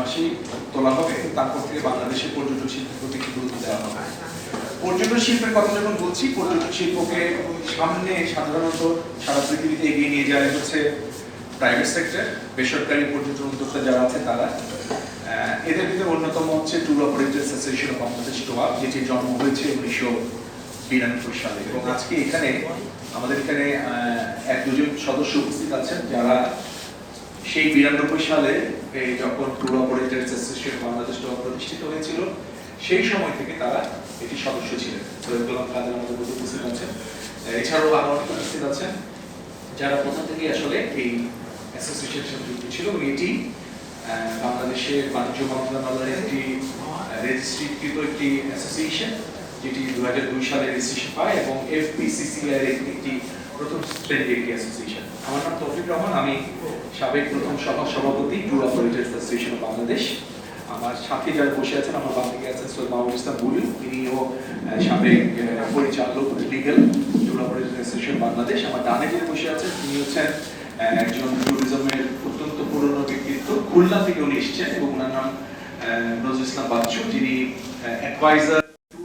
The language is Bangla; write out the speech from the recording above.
মাসেই তোলা হবে, তারপর থেকে বাংলাদেশের পর্যটন শিল্পের প্রতি গুরুত্ব দেওয়া হবে? পর্যটন শিল্পের কথা যখন বলছি, পর্যটন শিল্পকে সামনে সাধারণত সারা পৃথিবীতে এগিয়ে নিয়ে যায় হচ্ছে প্রাইভেট সেক্টর বেসরকারি পর্যটন উদ্যোক্তা যারা আছে তারা। এদের ভিতরে অন্যতম হচ্ছে tour operator association of Bangladesh টোয়া যেটির জন্ম হয়েছে উনিশশো বিরানব্বই সালে। এবং আজকে এখানে আমাদের এখানে এক দুজন সদস্য উপস্থিত আছেন যারা সেই বিরানব্বই সালে যখন ট্যুর অপারেটর অ্যাসোসিয়েশন বাংলাদেশ প্রতিষ্ঠিত হয়েছিল, সেই সময় থেকে তারা এটি সদস্য ছিলেন। সৈয়দ গোলাম কাদের আমাদের মধ্যে উপস্থিত আছেন। এছাড়াও আরও অনেক উপস্থিত আছেন, যারা প্রথম থেকে আসলে এই অ্যাসোসিয়েশনের সাথে যুক্ত ছিল। এবং এটি বাংলাদেশের বাণিজ্য মন্ত্রণালয়ের একটি রেজিস্ট্রিকৃত একটি অ্যাসোসিয়েশন, যেটি দু হাজার দুই সালে রেজিস্ট্রেশন পায়, এবং এফপিসিসিআই এর একটি প্রথম শ্রেণির একটি অ্যাসোসিয়েশন। আমার নাম তৌফিক রহমান, আমি সাবেক প্রথম সভা সভাপতি tour operator association of Bangladesh আমার সাথে যারা বসে আছেন, আমার বাম দিকে আছেন সৈয়দ মাহবুব ইসলাম বুলু তিনিও সাবেক পরিচালক legal tour operator association Bangladesh আমার ডানে যে বসে আছেন, তিনি হচ্ছেন একজন ট্যুরিজমের অত্যন্ত পুরনো ব্যক্তিত্ব। খুলনা থেকে উনি এসেছেন এবং ওনার নাম নজরুল ইসলাম বাচ্চু। যিনি অ্যাডভাইজার